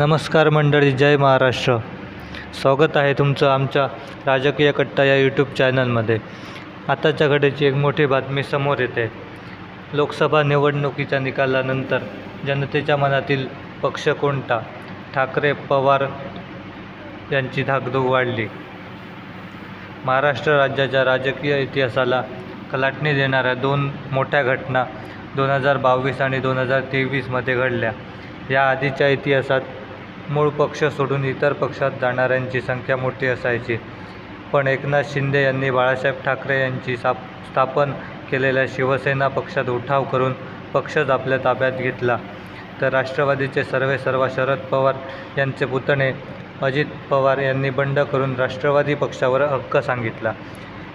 नमस्कार मंडळी जय महाराष्ट्र. स्वागत आहे तुमचं आमच्या राजकीय कट्टा या यूट्यूब चॅनलमध्ये आताच्या घडीची एक मोठी बातमी समोर येते. लोकसभा निवडणुकीच्या निकालानंतर जनतेच्या मनातील पक्ष कोणता? ठाकरे पवार यांची धाकधूक वाढली. महाराष्ट्र राज्याच्या राजकीय इतिहासाला कलाटणी देणाऱ्या दोन मोठ्या घटना दोन हजार बावीस आणि दोन हजार तेवीसमध्ये घडल्या. या आधीच्या इतिहासात मूळ पक्ष सोडून इतर पक्षात जाणाऱ्यांची संख्या मोठी असायची. पण एकनाथ शिंदे यांनी बाळासाहेब ठाकरे यांची साप स्थापन केलेल्या शिवसेना पक्षात उठाव करून पक्षच आपल्या ताब्यात घेतला. तर राष्ट्रवादीचे सर्वे सर्व शरद पवार यांचे पुतणे अजित पवार यांनी बंड करून राष्ट्रवादी पक्षावर हक्क सांगितला.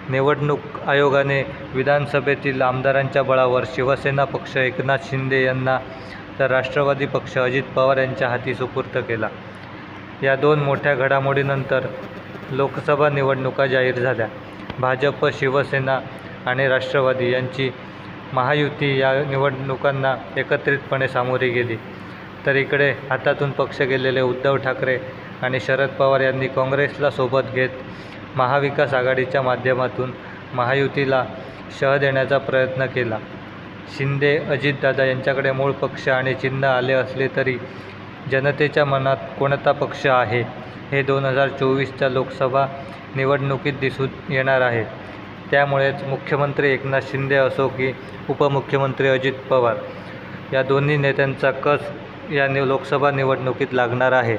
निवडणूक आयोगाने विधानसभेतील आमदारांच्या बळावर शिवसेना पक्ष एकनाथ शिंदे यांना तर राष्ट्रवादी पक्ष अजित पवार यांच्या हाती सुपूर्द केला. या दोन मोठ्या घडामोडीनंतर लोकसभा निवडणुका जाहीर झाल्या. भाजप शिवसेना आणि राष्ट्रवादी यांची महायुती या निवडणुकांना एकत्रितपणे सामोरी गेली. तर इकडे हातातून पक्ष गेलेले उद्धव ठाकरे आणि शरद पवार यांनी काँग्रेसला सोबत घेत महाविकास आघाडीच्या माध्यमातून महायुतीला शह देण्याचा प्रयत्न केला. शिंदे अजितदादा यांच्याकडे मूळ पक्ष आणि चिन्ह आले असले तरी जनतेच्या मनात कोणता पक्ष आहे हे दोन हजार चोवीसच्या लोकसभा निवडणुकीत दिसून येणार आहे. त्यामुळेच मुख्यमंत्री एकनाथ शिंदे असो की उपमुख्यमंत्री अजित पवार या दोन्ही नेत्यांचा कस या नि लोकसभा निवडणुकीत लागणार आहे.